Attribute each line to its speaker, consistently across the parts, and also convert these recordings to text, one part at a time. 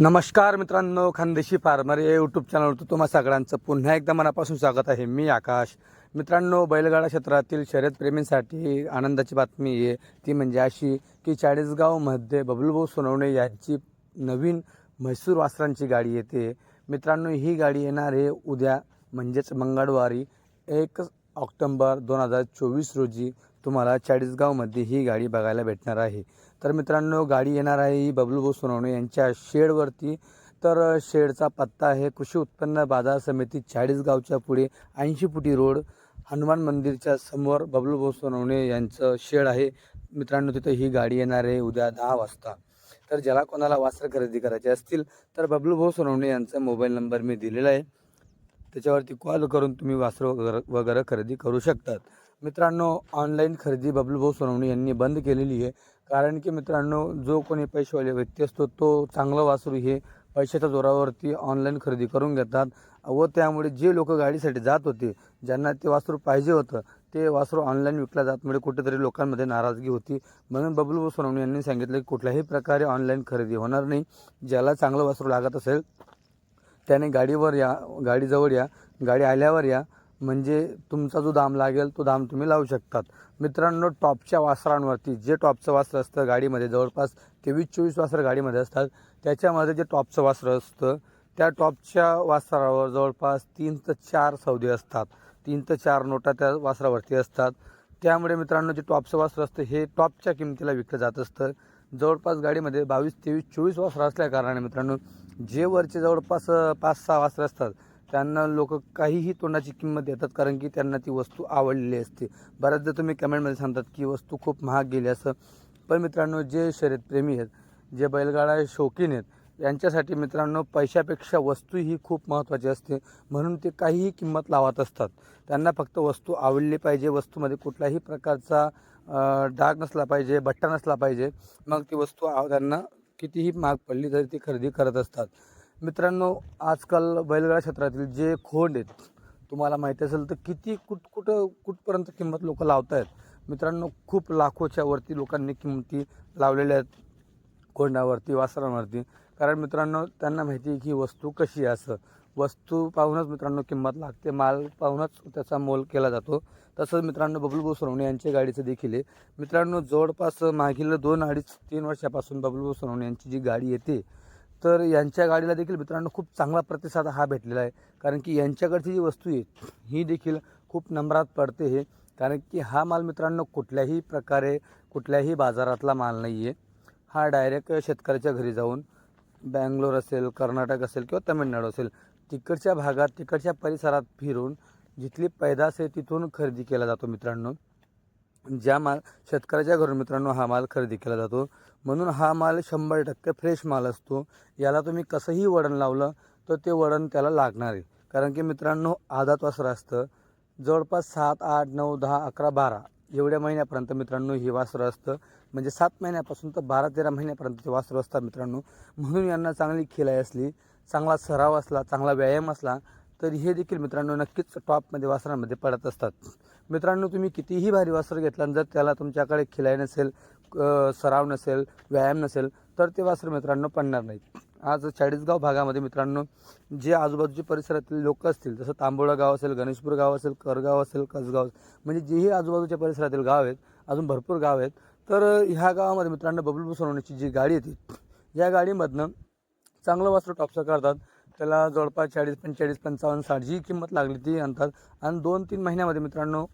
Speaker 1: नमस्कार मित्रांनो खानदेशी फार्मर या यूट्यूब चॅनलवर तुम्हा सगळ्यांचं पुन्हा एकदा मनापासून स्वागत आहे. मी आकाश. मित्रांनो बैलगाडा क्षेत्रातील शर्यतप्रेमींसाठी आनंदाची बातमी आहे. ती म्हणजे अशी की चाळीसगावमध्ये बबलूभाऊ सोनवणे यांची नवीन म्हैसूर वासरांची गाडी येते. मित्रांनो ही गाडी येणार आहे उद्या म्हणजेच मंगळवारी एक ऑक्टोंबर दोन हजार चोवीस रोजी तुम्हाला चाळीसगावमध्ये ही गाडी बघायला भेटणार आहे. तर मित्रांनो गाडी येणार आहे ही बबलूभाऊ सोनवणे यांच्या शेडवरती. तर शेडचा पत्ता आहे कृषी उत्पन्न बाजार समिती चाळीसगावच्या पुढे ऐंशी फुटी रोड हनुमान मंदिरच्या समोर बबलूभाऊ सोनवणे यांचं शेड आहे. मित्रांनो तिथं ही गाडी येणार आहे उद्या दहा वाजता. तर ज्याला कोणाला वास्त्र खरेदी करायचे असतील तर बबलूभाऊ सोनवणे यांचा मोबाईल नंबर मी दिलेला आहे. त्याच्यावरती कॉल करून तुम्ही वासरं वगैरे वगैरे खरेदी करू शकतात. मित्रांनो ऑनलाईन खरेदी बबलूभाऊ सोनवणे यांनी बंद केलेली आहे. कारण की मित्रांनो जो कोणी पैसेवाले व्यक्ती असतो तो चांगलं वासरू हे पैशाच्या जोरावरती ऑनलाईन खरेदी करून घेतात व त्यामुळे जे लोक गाडीसाठी जात होते ज्यांना ते वासरू पाहिजे होतं ते वासरू ऑनलाईन विकल्या जातमुळे म्हणजे कुठेतरी लोकांमध्ये नाराजगी होती. म्हणून बबलू सोनवणे यांनी सांगितलं की कुठल्याही प्रकारे ऑनलाईन खरेदी होणार नाही. ज्याला चांगलं वासरू लागत असेल त्याने गाडीवर या गाडीजवळ या गाडी आल्यावर या म्हणजे तुमचा जो दाम लागेल तो दाम तुम्ही लावू शकतात. मित्रांनो टॉपच्या वासरांवरती जे टॉपचं वासर असतं गाडीमध्ये जवळपास तेवीस चोवीस वासरं गाडीमध्ये असतात त्याच्यामध्ये जे टॉपचं वासरं असतं त्या टॉपच्या वासरावर जवळपास तीन ते चार सौदे असतात. तीन ते चार नोटा त्या वासरावरती असतात. त्यामुळे मित्रांनो जे टॉपचं वासर असतं हे टॉपच्या किमतीला विकलं जात असतं. जवळपास गाडीमध्ये बावीस तेवीस चोवीस वासरं असल्याकारणाने मित्रांनो जे वरचे जवळपास पाच सहा वासरं असतात त्यांना लोक काहीही तोंडाची किंमत देतात कारण की त्यांना ती वस्तू आवडलेली असते. बऱ्याचदा तुम्ही कमेंटमध्ये सांगतात की वस्तू खूप महाग गेली असं. पण मित्रांनो जे शर्यतप्रेमी आहेत जे बैलगाडा शौकीन आहेत यांच्यासाठी मित्रांनो पैशापेक्षा वस्तू ही खूप महत्त्वाची असते. म्हणून ते काहीही किंमत लावत असतात. त्यांना फक्त वस्तू आवडली पाहिजे वस्तूमध्ये कुठल्याही प्रकारचा डाग नसला पाहिजे बट्टा नसला पाहिजे. मग ती वस्तू त्यांना कितीही महाग पडली तरी ती खरेदी करत असतात. मित्रांनो आजकाल बैलगाडा क्षेत्रातील जे खोंड आहेत तुम्हाला माहिती असेल तर किती कुठ कुठं कुठपर्यंत किंमत लोक लावत आहेत मित्रांनो खूप लाखोच्या वरती लोकांनी किंमती लावलेल्या आहेत कोंडावरती वासरांवरती. कारण मित्रांनो त्यांना माहिती आहे की वस्तू कशी आहे असं. वस्तू पाहूनच मित्रांनो किंमत लागते माल पाहूनच त्याचा मोल केला जातो. तसंच मित्रांनो बबलू सोनवणे यांच्या गाडीचं देखील आहे. मित्रांनो जवळपास मागील दोन अडीच तीन वर्षापासून बबलू सोनवणे यांची जी गाडी येते तर यांच्या गाडीला देखील मित्रांनो खूप चांगला प्रतिसाद हा भेटलेला आहे. कारण की यांच्याकडची जी वस्तू आहे ही देखील खूप नंबरात पडते हे. कारण की हा माल मित्रांनो कुठल्याही प्रकारे कुठल्याही बाजारातला माल नाही आहे हा डायरेक्ट शेतकऱ्याच्या घरी जाऊन बँगलोर असेल कर्नाटक असेल किंवा तामिळनाडू असेल तिकडच्या भागात तिकडच्या परिसरात फिरून जिथली पैदास आहे तिथून खरेदी केला जातो मित्रांनो. ज्या माल शेतकऱ्याच्या घरून मित्रांनो हा माल खरेदी केला जातो. म्हणून हा माल शंभर टक्के फ्रेश माल असतो. याला तुम्ही कसंही वळण लावलं तर ते वळण त्याला लागणार आहे. कारण की मित्रांनो आदात वासरं असतं. जवळपास सात आठ नऊ दहा अकरा बारा एवढ्या महिन्यापर्यंत मित्रांनो हे वासरं असतं. म्हणजे सात महिन्यापासून तर बारा तेरा महिन्यापर्यंत ते वासरं असतात मित्रांनो. म्हणून यांना चांगली खिलाई असली चांगला सराव असला चांगला व्यायाम असला तर हे देखील मित्रांनो नक्कीच टॉपमध्ये वासरांमध्ये पडत असतात. मित्रांनो तुम्ही कितीही भारी वासर घेतला जर त्याला तुमच्याकडे खिलाय नसेल सराव नसेल व्यायाम नसेल तर ते वासर मित्रांनो पडणार नाहीत. आज चाळीसगाव भागामध्ये मित्रांनो जे आजूबाजूचे परिसरातील लोक असतील जसं तांबोळा गाव असेल गणेशपूर गाव असेल करगाव असेल कसगाव म्हणजे जेही आजूबाजूच्या परिसरातील गाव आहेत अजून भरपूर गाव आहेत तर ह्या गावामध्ये मित्रांनो बबलू सोनवण्याची जी गाडी येते या गाडीमधनं चांगलं वस्त्र टॉपचं करतात. त्याला जवळपास चाळीस पंचेचाळीस पंचावन्न साठ जी किंमत लागली ती आणतात आणि दोन तीन महिन्यामध्ये मित्रांनो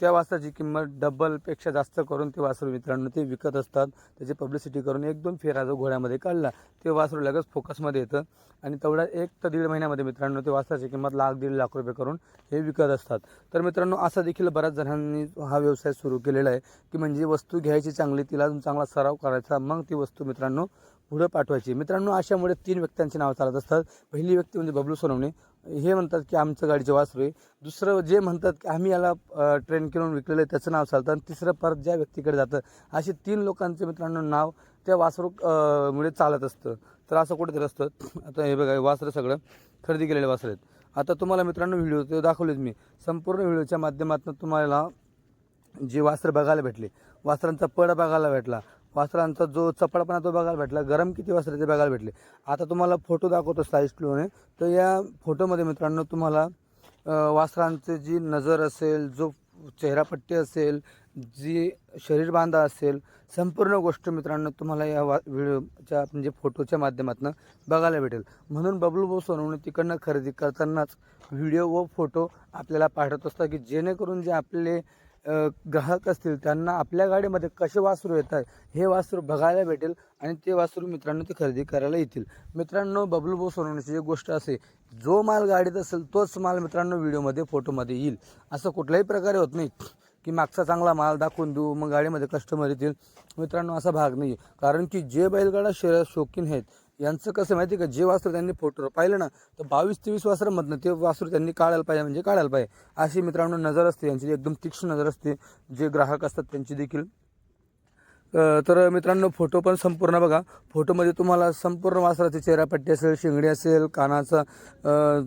Speaker 1: त्या वासराची किंमत डबलपेक्षा जास्त करून ते वासरू मित्रांनो ते विकत असतात. त्याची पब्लिसिटी करून एक दोन फेरा जो घोड्यामध्ये काढला ते वासरू लगेच फोकसमध्ये येतं. आणि तेवढ्या एक तर दीड महिन्यामध्ये मित्रांनो ते वासराची किंमत लाख दीड लाख रुपये करून हे विकत असतात. तर मित्रांनो असा देखील बऱ्याच जणांनी हा व्यवसाय सुरू केलेला आहे की म्हणजे वस्तू घ्यायची चांगली तिला अजून चांगला सराव करायचा मग ती वस्तू मित्रांनो पुढं पाठवायची. मित्रांनो अशामुळे तीन व्यक्त्यांची नावं चालत असतात. पहिली व्यक्ती म्हणजे बबलू सोनवणे. हे म्हणतात की आमचं गाडीचे वासरू आहे. दुसरं जे म्हणतात की आम्ही याला ट्रेन करून विकलेलं आहे त्याचं नाव चालतं. आणि तिसरं परत ज्या व्यक्तीकडे जातं असे तीन लोकांचे मित्रांनो नाव त्या वासरू मुळे चालत असतं. तर असं कुठेतरी असतं. आता हे बघा वासरं सगळं खरेदी केलेले वासरे आहेत. आता तुम्हाला मित्रांनो व्हिडिओ ते दाखवलेत मी. संपूर्ण व्हिडिओच्या माध्यमातून तुम्हाला जे वास्त्र बघायला भेटले वास्त्रांचा पड बघायला भेटला वासरांचा जो चपळपणा तो बघायला भेटला गरम किती वासरे ते बघायला भेटले. आता तुम्हाला फोटो दाखवतो स्लाईस स्लोने तर या फोटोमध्ये मित्रांनो तुम्हाला अ, जी नजर असेल जो चेहरापट्टी असेल जी शरीर बांधा असेल संपूर्ण गोष्ट मित्रांनो तुम्हाला या वा व्हिडिओच्या म्हणजे फोटोच्या माध्यमातून बघायला भेटेल. म्हणून बबलू भाऊ सोनवणे तिकडनं खरेदी करतानाच व्हिडिओ व फोटो आपल्याला पाठवत असतात की जेणेकरून जे आपले ग्राहक असतील त्यांना आपल्या गाडीमध्ये कसे वासरू येतात हे वासरू बघायला भेटेल आणि ते वासरू मित्रांनो ते खरेदी करायला येतील. मित्रांनो बबलू भाऊ सोनवण्याची एक गोष्ट असे जो माल गाडीत असेल तोच माल मित्रांनो व्हिडिओमध्ये फोटोमध्ये येईल. असं कुठल्याही प्रकारे होत नाही की मागचा चांगला माल दाखवून देऊ मग गाडीमध्ये कस्टमर येतील. मित्रांनो असा भाग नाही कारण की जे बैलगाडा शहरात शौकीन आहेत यांचं कसं माहिती आहे का? जे वासरू त्यांनी फोटो पाहिलं ना तर बावीस तेवीस वासरामधनं ते वासरू त्यांनी काढायला पाहिजे म्हणजे काढायला पाहिजे. अशी मित्रांनो नजर असते यांची एकदम तीक्ष्ण नजर असते. जे ग्राहक असतात त्यांची देखील. तर मित्रांनो फोटो पण संपूर्ण बघा. फोटोमध्ये तुम्हाला संपूर्ण वासराची चेहरापट्टी असेल शिंगडी असेल कानाचा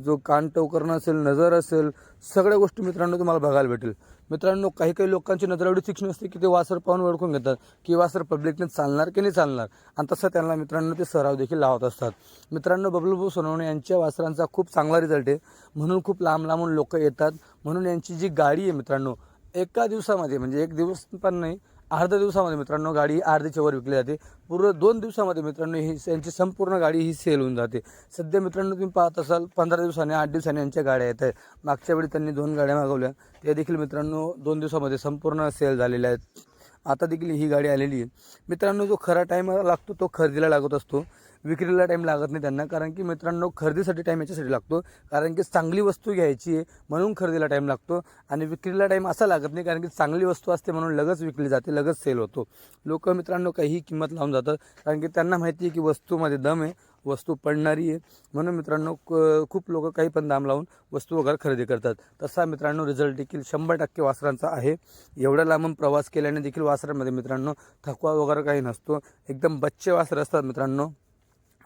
Speaker 1: जो कान टवकरणं असेल नजर असेल सगळ्या गोष्टी मित्रांनो तुम्हाला बघायला भेटेल. मित्रांनो काही काही लोकांची नजर एवढी तीक्ष्ण असते की ते वासर पाहून ओळखून घेतात की वासर पब्लिकने चालणार की नाही चालणार. आणि तसं त्यांना मित्रांनो ते सराव देखील लावत असतात. मित्रांनो बबलूभाऊ सोनवणे यांच्या वासरांचा खूप चांगला रिझल्ट आहे. म्हणून खूप लांब लांबून लोक येतात. म्हणून यांची जी गाडी आहे मित्रांनो एका दिवसामध्ये म्हणजे एक दिवस पण नाही अर्ध्या दिवसामध्ये मित्रांनो गाडी अर्ध्याच्या वर विकली जाते. पूर्ण दोन दिवसामध्ये मित्रांनो ही यांची संपूर्ण गाडी ही सेल होऊन जाते. सध्या मित्रांनो तुम्ही पाहत असाल पंधरा दिवसांनी आठ दिवसांनी यांच्या गाड्या येत आहेत. मागच्या वेळी त्यांनी दोन गाड्या मागवल्या. त्या देखील मित्रांनो दोन दिवसामध्ये संपूर्ण सेल झालेल्या आहेत. आता देखील ही गाडी आलेली आहे. मित्रांनो जो खरा टाईम लागतो तो खरेदीला लागत असतो. विक्रीला टाईम लागत नाही त्यांना. कारण की मित्रांनो खरेदीसाठी टाईम याच्यासाठी लागतो. कारण की चांगली वस्तू घ्यायची आहे म्हणून खरेदीला टाईम लागतो. आणि विक्रीला टाईम असा लागत नाही कारण की चांगली वस्तू असते म्हणून लगेच विकली जाते लगेच सेल होतो. लोक मित्रांनो काही किंमत लावून जातात. कारण की त्यांना माहिती आहे की वस्तूमध्ये दम आहे वस्तू पडणारी आहे. म्हणून मित्रांनो क- खूप लोक काही पण दाम लावून वस्तू वगैरे खरेदी करतात. तसा मित्रांनो रिझल्ट देखील शंभर टक्के वासरांचा आहे. एवढ्या लांबून प्रवास केल्याने देखील वासरांमध्ये मित्रांनो थकवा वगैरे काही नसतो. एकदम बच्चे वासर असतात मित्रांनो.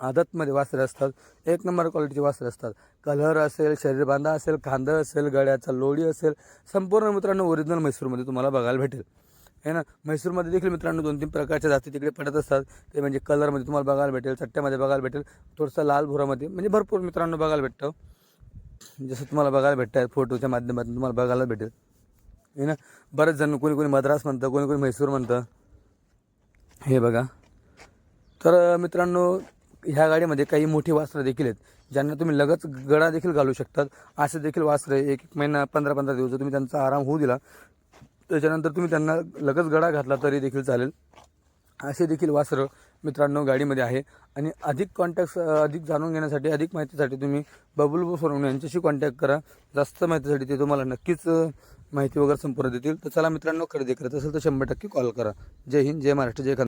Speaker 1: आदतमध्ये वासरे असतात. एक नंबर क्वालिटीचे वासरे असतात. कलर असेल शरीर बांधा असेल खांदं असेल गळ्याचा लोडी असेल संपूर्ण मित्रांनो ओरिजिनल म्हैसूरमध्ये तुम्हाला बघायला भेटेल. हे ना? म्हैसूरमध्ये देखील मित्रांनो दोन तीन प्रकारच्या जाती तिकडे पडत असतात. ते म्हणजे कलरमध्ये तुम्हाला बघायला भेटेल चट्ट्यामध्ये बघायला भेटेल थोडंसं लाल भुरामध्ये म्हणजे भरपूर मित्रांनो बघायला भेटतं. जसं तुम्हाला बघायला भेटतं आहे फोटोच्या माध्यमातून तुम्हाला बघायला भेटेल. हे ना? बरेच जण कोणी कोणी मद्रास म्हणतं कोणी कोणी म्हैसूर म्हणतं. हे बघा. तर मित्रांनो ह्या गाडीमध्ये काही मोठी वासरं देखील आहेत ज्यांना तुम्ही लगेच गळा देखील घालू शकतात. असे देखील वासरं एक एक महिना पंधरा पंधरा दिवस जर तुम्ही त्यांचा आराम होऊ दिला त्याच्यानंतर तुम्ही त्यांना लगेच गळा घातला तरी देखील चालेल. असे देखील वासरं मित्रांनो गाडीमध्ये आहे. आणि अधिक कॉन्टॅक्ट अधिक जाणून घेण्यासाठी अधिक माहितीसाठी तुम्ही बबुल सोनवणे यांच्याशी कॉन्टॅक्ट करा. जास्त माहितीसाठी ते तुम्हाला नक्कीच माहिती वगैरे संपूर्ण देतील. तर चला मित्रांनो खरेदी करत असेल तर शंभर टक्के कॉल करा. जय हिंद जय महाराष्ट्र जय